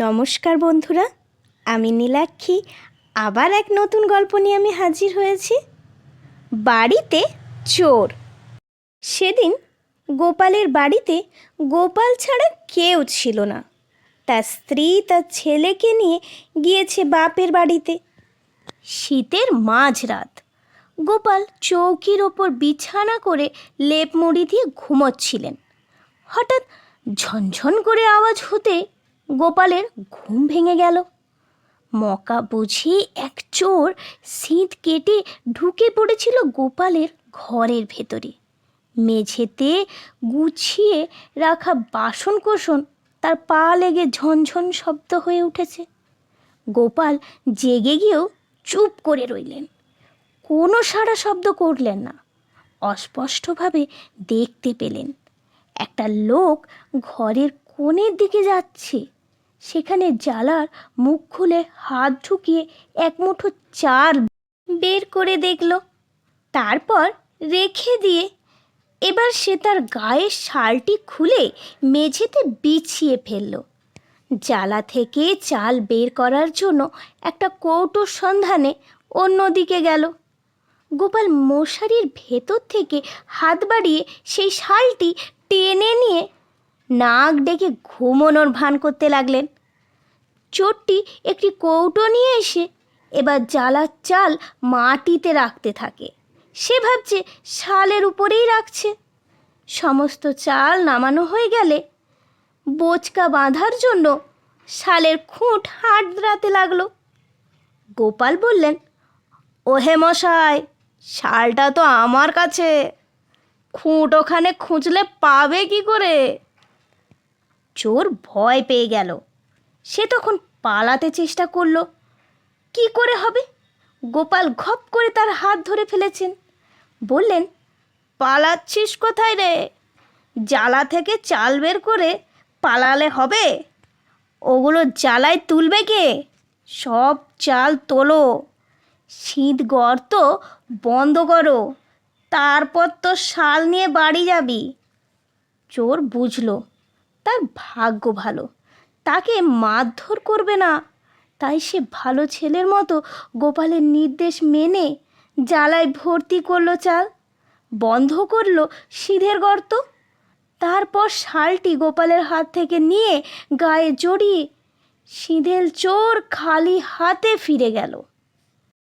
নমস্কার বন্ধুরা, আমি নীলাক্ষী। আবার এক নতুন গল্প নিয়ে আমি হাজির হয়েছি। বাড়িতে চোর। সেদিন গোপালের বাড়িতে গোপাল ছাড়া কেউ ছিল না। তার স্ত্রী তার ছেলেকে নিয়ে গিয়েছে বাপের বাড়িতে। শীতের মাঝরাত। গোপাল চৌকির ওপর বিছানা করে লেপ মুড়ি দিয়ে ঘুমোচ্ছিলেন। হঠাৎ ঝনঝন করে আওয়াজ হতে গোপালের ঘুম ভেঙে গেল। মকা বুঝি এক চোর শীত কেটে ঢুকে পড়েছিল গোপালের ঘরের ভেতরে। মেঝেতে গুছিয়ে রাখা বাসন কোসন তার পা লেগে ঝনঝন শব্দ হয়ে উঠেছে। গোপাল জেগে গিয়েও চুপ করে রইলেন। কোনো সারা শব্দ করলেন না। অস্পষ্টভাবে দেখতে পেলেন। একটা লোক ঘরের কোণের দিকে যাচ্ছে। সেখানে জালার মুখ খুলে হাত ঢুকিয়ে এক মুঠো চাল বের করে দেখল। তারপর রেখে দিয়ে এবার সে তার গায়ের শালটি খুলে মেঝেতে বিছিয়ে ফেলল। জালা থেকে চাল বের করার জন্য একটা কৌটোর সন্ধানে অন্যদিকে গেল। গোপাল মশারির ভেতর থেকে হাত বাড়িয়ে সেই শালটি টেনে নিয়ে নাক ডেকে ঘুমোনোর ভান করতে লাগলেন। চোরটি একটি কৌটো নিয়ে এসে এবার জ্বালার চাল মাটিতে রাখতে থাকে। সে ভাবছে শালের উপরেই রাখছে। সমস্ত চাল নামানো হয়ে গেলে বোচকা বাঁধার জন্য শালের খুঁট হাতড়াতে লাগল। গোপাল বললেন, ওহে মশাই, শালটা তো আমার কাছে। খুঁট ওখানে খুঁজলে পাবে কি করে? চোর ভয় পেয়ে গেল। সে তখন পালাতে চেষ্টা করল। কি করে হবে? গোপাল ঘপ করে তার হাত ধরে ফেলেছেন। বললেন, পালাচ্ছিস কোথায় রে? জ্বালা থেকে চাল বের করে পালালে হবে? ওগুলো জ্বালায় তুলবে কে? সব চাল তোলো। শীত গর্ত বন্ধ করো। তারপর তো শাল নিয়ে বাড়ি যাবি। চোর বুঝলো তার ভাগ্য ভালো। তাকে মারধর করবে না। তাই সে ভালো ছেলের মতো গোপালের নির্দেশ মেনে জ্বালায় ভর্তি করল চাল, বন্ধ করল সিধের গর্ত। তারপর শালটি গোপালের হাত থেকে নিয়ে গায়ে জড়িয়ে সিঁধেল চোর খালি হাতে ফিরে গেল।